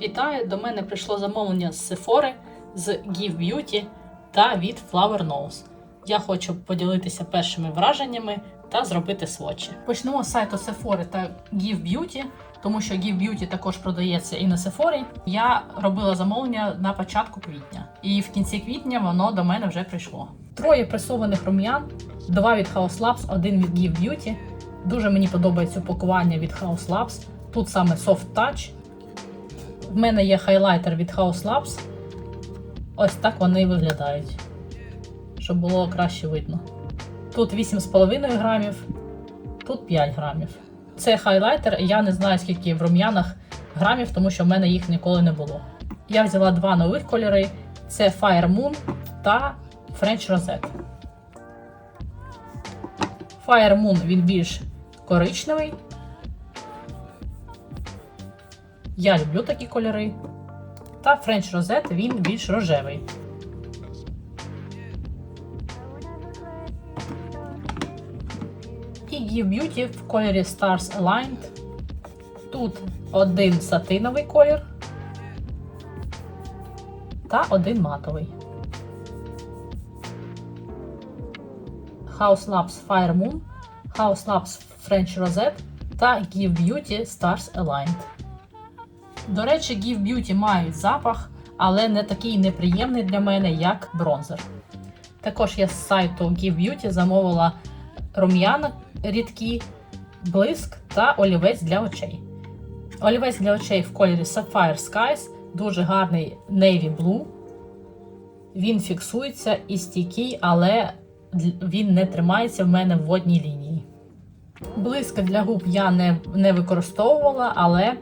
Вітаю! До мене прийшло замовлення з Sephora, з Give Beauty та від Flower Nose. Я хочу поділитися першими враженнями та зробити свочі. Почнемо з сайту Sephora та Give Beauty, тому що Give Beauty також продається і на Sephora. Я робила замовлення на початку квітня, і в кінці квітня воно до мене вже прийшло. Троє пресованих рум'ян, два від House Labs, один від Give Beauty. Дуже мені подобається упакування від House Labs. Тут саме Soft Touch. В мене є хайлайтер від House Labs. Ось так вони виглядають. Щоб було краще видно. Тут 8,5 грамів, тут 5 грамів. Це хайлайтер, я не знаю, скільки в рум'янах грамів, тому що в мене їх ніколи не було. Я взяла два нових кольори: це Fire Moon та French Rosette. Fire Moon він більш коричневий. Я люблю такі кольори. Та French Rosette він більш рожевий. І Give Beauty в кольорі Stars Aligned. Тут один сатиновий колір та один матовий. House Labs Fire Moon, House Labs French Rosette та Give Beauty Stars Aligned. До речі, Give Beauty мають запах, але не такий неприємний для мене, як бронзер. Також я з сайту Give Beauty замовила рум'яна рідкі, блиск та олівець для очей. Олівець для очей в кольорі Sapphire Skies, дуже гарний Navy Blue. Він фіксується і стійкий, але він не тримається в мене в водній лінії. Блиск для губ я не, не використовувала, але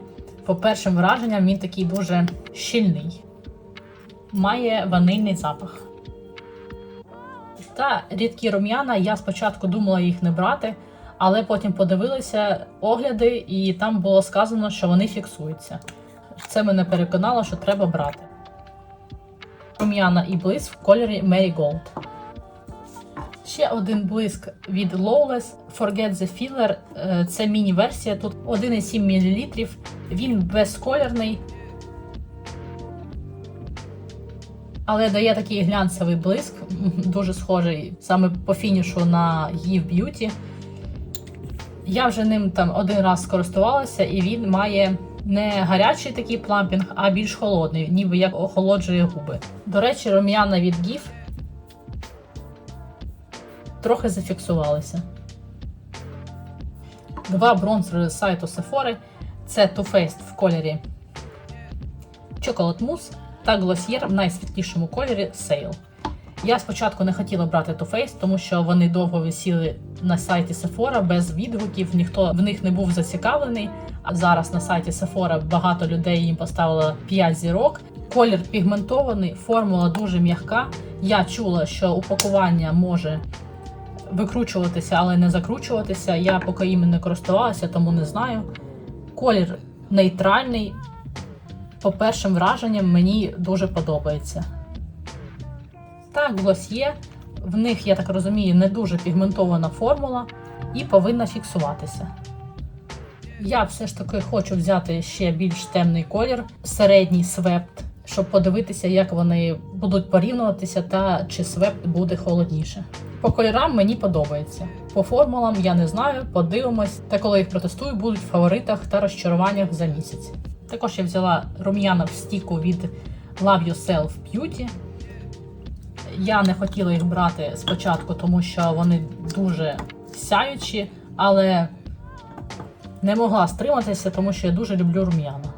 по першим враженням він такий дуже щільний. Має ванильний запах. Та рідкі рум'яна, я спочатку думала їх не брати, але потім подивилася огляди, і там було сказано, що вони фіксуються. Це мене переконало, що треба брати. Рум'яна і блиск в кольорі Marigold. Ще один блиск від Lawless Forget the Filler. Е, Це міні-версія. Тут 1,7 мл. Він безколірний, але дає такий глянцевий блиск, дуже схожий саме по фінішу на Give Beauty. Я вже ним там один раз скористувалася, і він має не гарячий такий плампінг, а більш холодний, ніби як охолоджує губи. До речі, рум'яна від GIF трохи зафіксувалися. Два бронзери з сайту Sephora. Це Too Faced в кольорі Chocolate Mousse та Glossier в найсвітлішому кольорі Sail. Я спочатку не хотіла брати Too Faced, тому що вони довго висіли на сайті Sephora без відгуків, ніхто в них не був зацікавлений. А зараз на сайті Sephora багато людей їм поставило 5 зірок. Колір пігментований, формула дуже м'яка. Я чула, що упакування може викручуватися, але не закручуватися. Я поки іми не користувалася, тому не знаю. Колір нейтральний. По першим враженням мені дуже подобається. Так, глосьє. В них, я так розумію, не дуже пігментована формула і повинна фіксуватися. Я все ж таки хочу взяти ще більш темний колір, середній свепт, щоб подивитися, як вони будуть порівнюватися та чи свепт буде холодніше. По кольорам мені подобається. По формулам я не знаю, подивимось, та коли їх протестую, будуть в фаворитах та розчаруваннях за місяць. Також я взяла рум'яна в стіку від Love Yourself Beauty. Я не хотіла їх брати спочатку, тому що вони дуже сяючі, але не могла стриматися, тому що я дуже люблю рум'яна.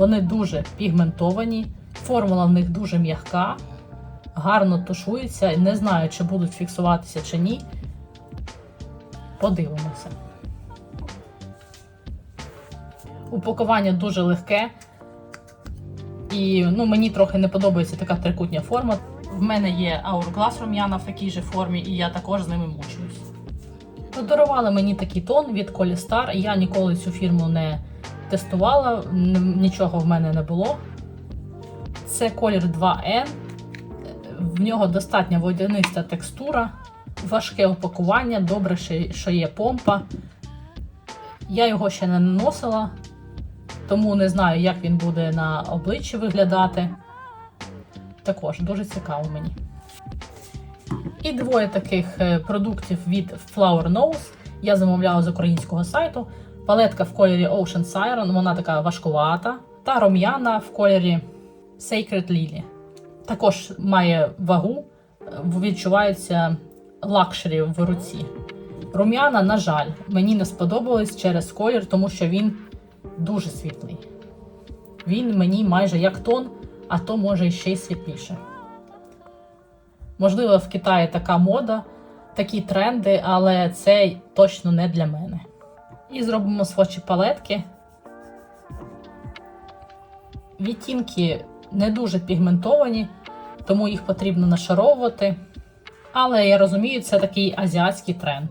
Вони дуже пігментовані, формула в них дуже м'яка, гарно тушуються. Не знаю, чи будуть фіксуватися чи ні. Подивимося. Упакування дуже легке. І ну, мені трохи не подобається така трикутня форма. В мене є Hourglass рум'яна в такій же формі, і я також з ними мучуюсь. Подарували мені такий тон від Colystar. Я ніколи цю фірму не тестувала, нічого в мене не було. Це колір 2N. В нього достатньо водяниста текстура, важке упакування, добре, що є помпа. Я його ще не наносила, тому не знаю, як він буде на обличчі виглядати. Також дуже цікаво мені. І двоє таких е, продуктів від Flower Nose я замовляла з українського сайту. Палетка в кольорі Ocean Siren, вона така важкувата, та рум'яна в кольорі Sacred Lily. Також має вагу, відчувається лакшері в руці. Рум'яна, на жаль, мені не сподобалось через колір, тому що він дуже світлий. Він мені майже як тон, а то може ще й світліше. Можливо, в Китаї така мода, такі тренди, але це точно не для мене. І зробимо свочі палетки. Відтінки не дуже пігментовані, тому їх потрібно нашаровувати. Але я розумію, це такий азіатський тренд.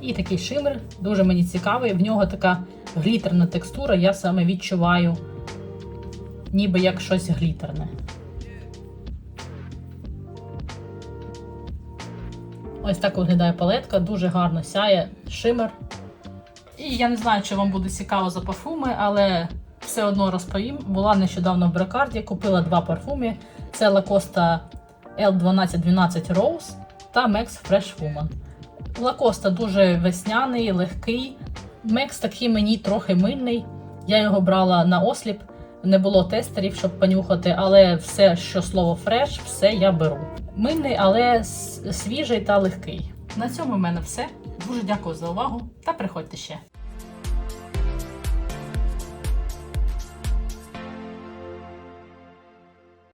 І такий шимер, дуже мені цікавий. В нього така глітерна текстура, я саме відчуваю, ніби як щось глітерне. Ось так виглядає палетка, дуже гарно сяє шимер. І я не знаю, чи вам буде цікаво за парфуми, але все одно розповім. Була нещодавно в Брекарді, купила два парфуми: це Lacoste L1212 Rose та Max Fresh Woman. Лакоста дуже весняний, легкий. Мекс такий мені трохи мильний. Я його брала на осліп, не було тестерів, щоб понюхати, але все, що слово фреш, все я беру. Мильний, але свіжий та легкий. На цьому в мене все. Дуже дякую за увагу та приходьте ще.